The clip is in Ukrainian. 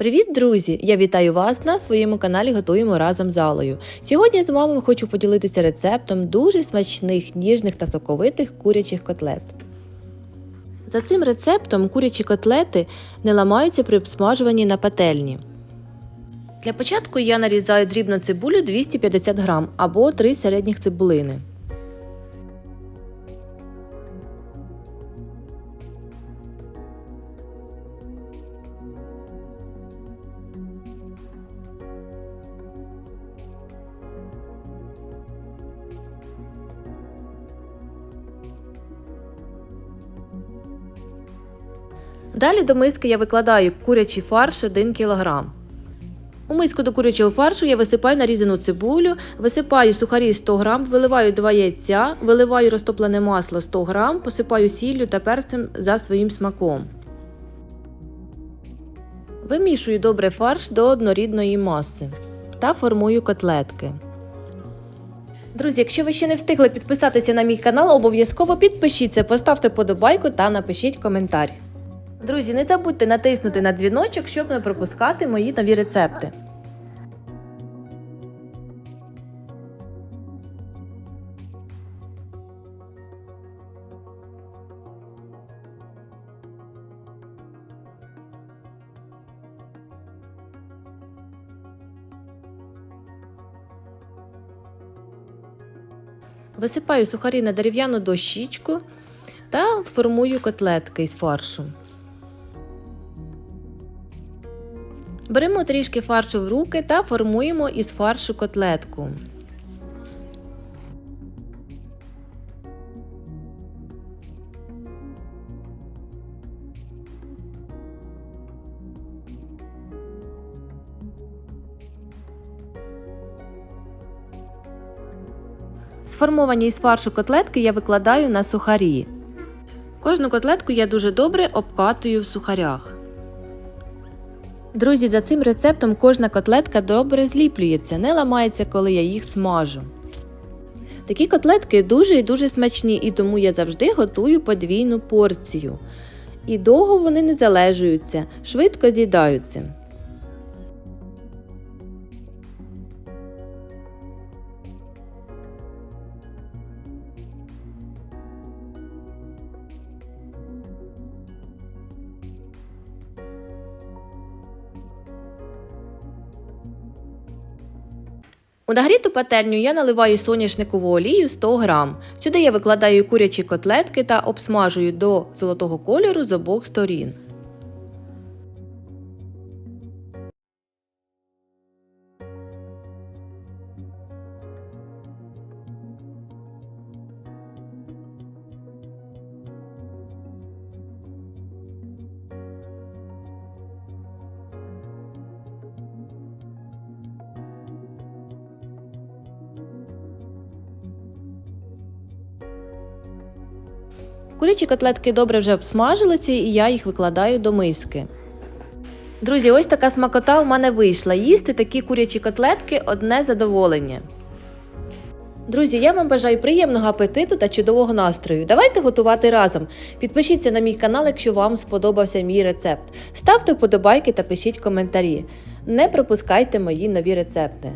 Привіт, друзі! Я вітаю вас на своєму каналі Готуємо разом з Алою. Сьогодні з вами хочу поділитися рецептом дуже смачних, ніжних та соковитих курячих котлет. За цим рецептом курячі котлети не ламаються при обсмажуванні на пательні. Для початку я нарізаю дрібно цибулю 250 г або 3 середніх цибулини. Далі до миски я викладаю курячий фарш 1 кг. У миску до курячого фаршу я висипаю нарізану цибулю, висипаю сухарі 100 г, виливаю 2 яйця, виливаю розтоплене масло 100 г, посипаю сіллю та перцем за своїм смаком. Вимішую добре фарш до однорідної маси та формую котлетки. Друзі, якщо ви ще не встигли підписатися на мій канал, обов'язково підпишіться, поставте подобайку та напишіть коментар. Друзі, не забудьте натиснути на дзвіночок, щоб не пропускати мої нові рецепти. Висипаю сухарі на дерев'яну дощічку та формую котлетки із фаршу. Беремо трішки фаршу в руки та формуємо із фаршу котлетку. Сформовані із фаршу котлетки я викладаю на сухарі. Кожну котлетку я дуже добре обкатую в сухарях. Друзі, за цим рецептом кожна котлетка добре зліплюється, не ламається, коли я їх смажу. Такі котлетки дуже і дуже смачні, і тому я завжди готую подвійну порцію. І довго вони не залежуються, швидко з'їдаються. У нагріту пательню я наливаю соняшникову олію 100 г. Сюди я викладаю курячі котлетки та обсмажую до золотого кольору з обох сторін. Курячі котлетки добре вже обсмажилися і я їх викладаю до миски. Друзі, ось така смакота у мене вийшла. Їсти такі курячі котлетки одне задоволення. Друзі, я вам бажаю приємного апетиту та чудового настрою. Давайте готувати разом. Підпишіться на мій канал, якщо вам сподобався мій рецепт. Ставте вподобайки та пишіть коментарі. Не пропускайте мої нові рецепти.